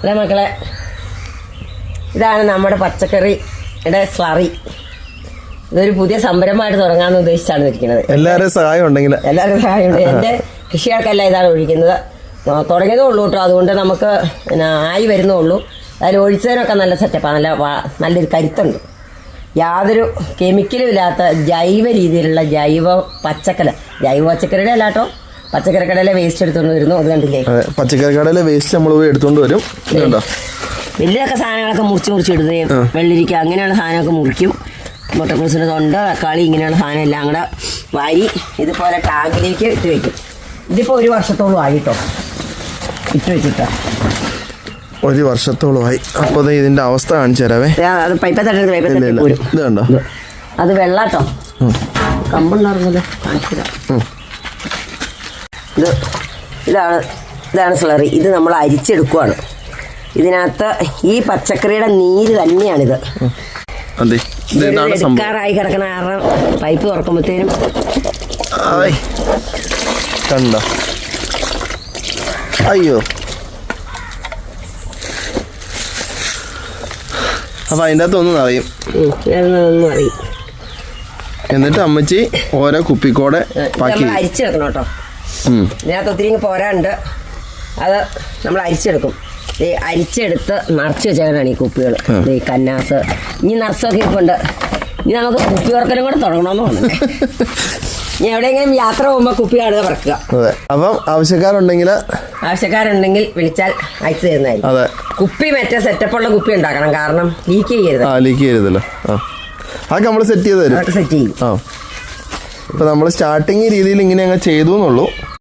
അല്ലേ മക്കളെ? ഇതാണ് നമ്മുടെ പച്ചക്കറിയുടെ സ്ലറി ഇതൊരു പുതിയ സംരംഭമായിട്ട് തുടങ്ങാമെന്ന് ഉദ്ദേശിച്ചാണ് ഇരിക്കുന്നത്. എല്ലാവരും സഹായം ഉണ്ടെങ്കിൽ. എല്ലാവരും സഹായം ഉണ്ട്. എന്റെ കൃഷികൾക്കെല്ലാം ഇതാണ് ഒഴിക്കുന്നത്. തുടങ്ങിയതേ ഉള്ളൂ കേട്ടോ. അതുകൊണ്ട് നമുക്ക് പിന്നെ ആയി വരുന്നുള്ളൂ അതിൽ ഒഴിച്ചതിനൊക്കെ നല്ല സെറ്റപ്പാണ് നല്ല നല്ലൊരു കരുത്തുണ്ട്. യാതൊരു കെമിക്കലും ഇല്ലാത്ത ജൈവ രീതിയിലുള്ള ജൈവ പച്ചക്കറി ജൈവ പച്ചക്കറിയുടെ അല്ല കേട്ടോ പച്ചക്കറി കടയിലെ വേസ്റ്റ് എടുത്തുകൊണ്ട് വരുന്നു. അത് കണ്ടില്ലേ? അതെ പച്ചക്കറി കടയിലെ വേസ്റ്റ് നമ്മൾ പോയി എടുത്തോണ്ട് വരും. ഇതുണ്ടോ? വലിയൊക്കെ സാധനങ്ങളൊക്കെ മുറിച്ച് മുറിച്ച് ഇടുകയും വെള്ളരിക്ക അങ്ങനെയുള്ള സാധനമൊക്കെ മുറിക്കും. മുട്ടക്കുളിച്ചിന്റെ തൊണ്ട തക്കാളി ഇങ്ങനെയുള്ള സാധനം എല്ലാം കൂടെ വാരി ഇതുപോലെ ടാങ്കിലേക്ക് ഇട്ട് വെക്കും. ഇതിപ്പോൾ ഒരു വർഷത്തോളം ആയിട്ടോ ഇട്ട് വെച്ചിട്ടോ. ഒരു വർഷത്തോളമായി അപ്പോൾ ദേ ഇതിന്റെ അവസ്ഥ കാണിച്ചു തരാവേ. അത് പൈപ്പ തട്ടെടുത്ത് പൈപ്പ ഇല്ല തട്ടി പോരും ഇത് കണ്ടോ? അത് വെള്ളാട്ടോ. ഉം. കാണിച്ചു തരാം. ഉം. ഇത് ഇതാണ് ഇതാണ് സ്ലറി ഇത് നമ്മൾ അരിച്ചെടുക്കുവാണ്. ഇതിനകത്ത് ഈ പച്ചക്കറിയുടെ നീര് തന്നെയാണിത്. എടുക്കാറായി കിടക്കണ കാരണം പൈപ്പ് തുറക്കുമ്പോഴത്തേനും. കണ്ടോ? അയ്യോ. അപ്പൊ അതിന്റെ അകത്തൊന്നും അറിയും എന്നിട്ട് അമ്മച്ചി ഓരോ കുപ്പിക്കോടെ പാക്കി അരിച്ചെടുക്കണം കേട്ടോ. ഇതിനകത്ത് ഒത്തിരി പോരാണ്ട് അത് നമ്മൾ അരിച്ചെടുക്കും. ഈ അരിച്ചെടുത്ത് നിറച്ച് വെച്ചേക്കാനാണ് ഈ കുപ്പികൾ. ഈ കന്നാസ്. ഇനി നിറച്ചൊക്കെ ഇപ്പുണ്ട് ഇനി നമുക്ക് കുപ്പി തുറക്കലും കൂടെ തുടങ്ങണമെന്ന് പറഞ്ഞു ഇനി എവിടെയെങ്കിലും യാത്ര പോകുമ്പോൾ കുപ്പി കാണുക പറക്കുക അതെ. അപ്പം ആവശ്യക്കാരുണ്ടെങ്കിൽ ആവശ്യക്കാരുണ്ടെങ്കിൽ വിളിച്ചാൽ അയച്ചു തരുന്നതായിരിക്കും. അതെ. കുപ്പി മറ്റേ സെറ്റപ്പുള്ള കുപ്പി ഉണ്ടാക്കണം. കാരണം ലീക്ക് ചെയ്യരുത്. ആ ലീക്ക് ചെയ്തല്ലോ ആ. അതൊക്കെ നമ്മൾ സെറ്റ് ചെയ്ത് തരും. സെറ്റ് ചെയ്യും. ആ. ഇപ്പൊ നമ്മൾ സ്റ്റാർട്ടിങ് രീതിയിൽ ഇങ്ങനെ അങ്ങ് ചെയ്തു എന്നുള്ളൂ